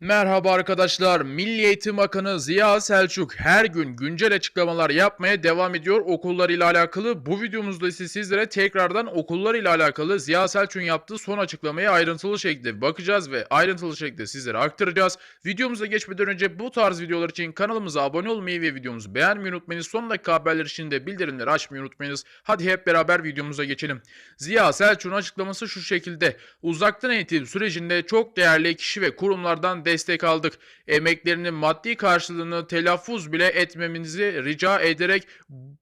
Merhaba arkadaşlar. Milli Eğitim Bakanı Ziya Selçuk her gün güncel açıklamalar yapmaya devam ediyor okullar ile alakalı. Bu videomuzda ise sizlere tekrardan okullar ile alakalı Ziya Selçuk'un yaptığı son açıklamayı ayrıntılı şekilde bakacağız ve ayrıntılı şekilde sizlere aktaracağız. Videomuza geçmeden önce bu tarz videolar için kanalımıza abone olmayı ve videomuzu beğenmeyi unutmayınız. Son dakika haberler için de bildirimleri açmayı unutmayınız. Hadi hep beraber videomuza geçelim. Ziya Selçuk'un açıklaması şu şekilde. Uzaktan eğitim sürecinde çok değerli kişi ve kurumlardan destek aldık. Emeklerinin maddi karşılığını telaffuz bile etmemizi rica ederek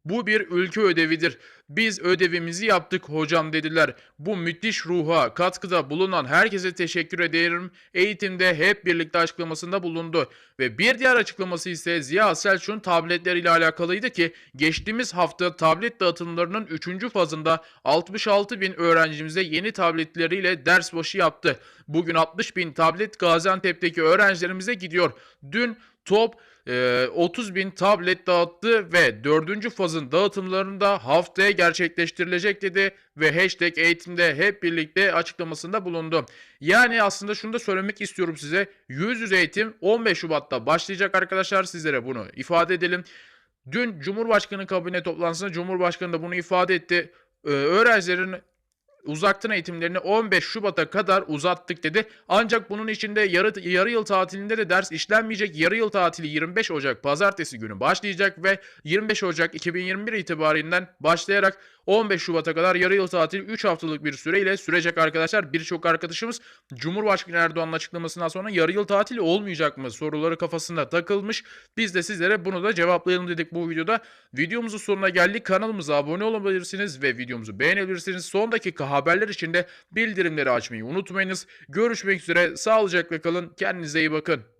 bu bir ülke ödevidir. Biz ödevimizi yaptık hocam dediler. Bu müthiş ruha katkıda bulunan herkese teşekkür ederim. Eğitimde hep birlikte açıklamasında bulundu. Ve bir diğer açıklaması ise Ziya Selçuk'un tabletleriyle alakalıydı ki geçtiğimiz hafta tablet dağıtımlarının 3. fazında 66 bin öğrencimize yeni tabletleriyle ders başı yaptı. Bugün 60 bin tablet Gaziantep'teki öğrencilerimize gidiyor. Dün top 30 bin tablet dağıttı ve 4. fazın dağıtımlarını da haftaya gerçekleştirilecek dedi ve hashtag eğitimde hep birlikte açıklamasında bulundu. Yani aslında şunu da söylemek istiyorum size. Yüz yüze eğitim 15 Şubat'ta başlayacak arkadaşlar sizlere bunu ifade edelim. Dün Cumhurbaşkanı kabine toplantısında Cumhurbaşkanı da bunu ifade etti. Ee, öğrencilerin uzaktan eğitimlerini 15 Şubat'a kadar uzattık dedi. Ancak bunun içinde yarı, yarı yıl tatilinde de ders işlenmeyecek. Yarı yıl tatili 25 Ocak pazartesi günü başlayacak ve 25 Ocak 2021 itibarinden başlayarak 15 Şubat'a kadar yarı yıl tatil 3 haftalık bir süreyle sürecek arkadaşlar. Birçok arkadaşımız Cumhurbaşkanı Erdoğan'ın açıklamasından sonra yarı yıl tatil olmayacak mı soruları kafasında takılmış. Biz de sizlere bunu da cevaplayalım dedik bu videoda. Videomuzun sonuna geldik. Kanalımıza abone olabilirsiniz ve videomuzu beğenebilirsiniz. Son dakika haberler için de bildirimleri açmayı unutmayınız. Görüşmek üzere. Sağlıcakla kalın. Kendinize iyi bakın.